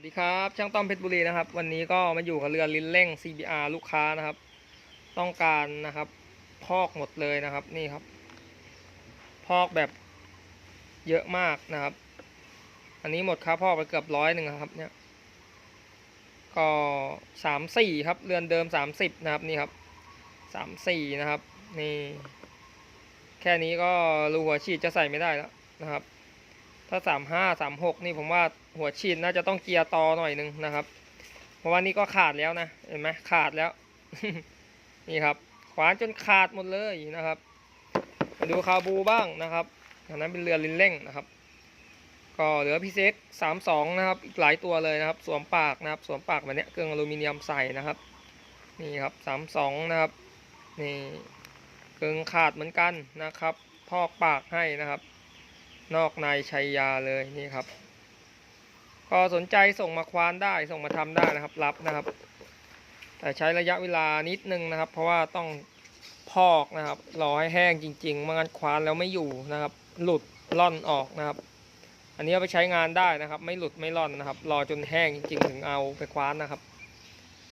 วัสดีครับ ช่างต้อมเพชรบุรีนะครับ วันนี้ก็มาอยู่กับเรือลินเร่ง CBR ลูกค้านะครับ ต้องการนะครับพอกหมดเลยนะครับนี่ครับ พอกแบบเยอะมากนะครับ อันนี้หมดค่าพอกไปเกือบร้อยหนึ่งครับ เนี่ย ก็สามสี่ครับ เรือนเดิมสามสิบนะครับนี่ครับสามสี่นะครับ นี่ แค่นี้ก็รูหัวฉีดจะใส่ไม่ได้แล้วนะครับ ถ้าสามห้าสามหกนี่ผมว่าหัวฉีดน่าจะต้องเกียร์ต่อหน่อยหนึงนะครับ เพราะว่านี่ก็ขาดแล้วนะเห็นไหมขาดแล้ว นี่ครับ ขวานจนขาดหมดเลยนะครับมาดูคาบูบ้างนะครับอันนั้นเป็นเรือลินเร่งนะครับ ก็เหลือพีเซ็กสามสองนะครับอีกหลายตัวเลยนะครับ สวมปากนะครับ สวมปากแบบนี้เครื่องอลูมิเนียมใส่นะครับ นี่ครับสามสองนะครับนี่เกึงขาดเหมือนกันนะครับ พอกปากให้นะครับ นอกในชัยยาเลยนี่ครับ ก็สนใจส่งมาควานได้ส่งมาทำได้นะครับ รับนะครับ แต่ใช้ระยะเวลานิดนึงนะครับ เพราะว่าต้องพอกนะครับรอให้แห้งจริงๆไม่งั้นควานแล้วไม่อยู่นะครับ หลุดล่อนออกนะครับ อันนี้เอาไปใช้งานได้นะครับ ไม่หลุดไม่ล่อนนะครับ รอจนแห้งจริงๆถึงเอาไปคว้านนะครับ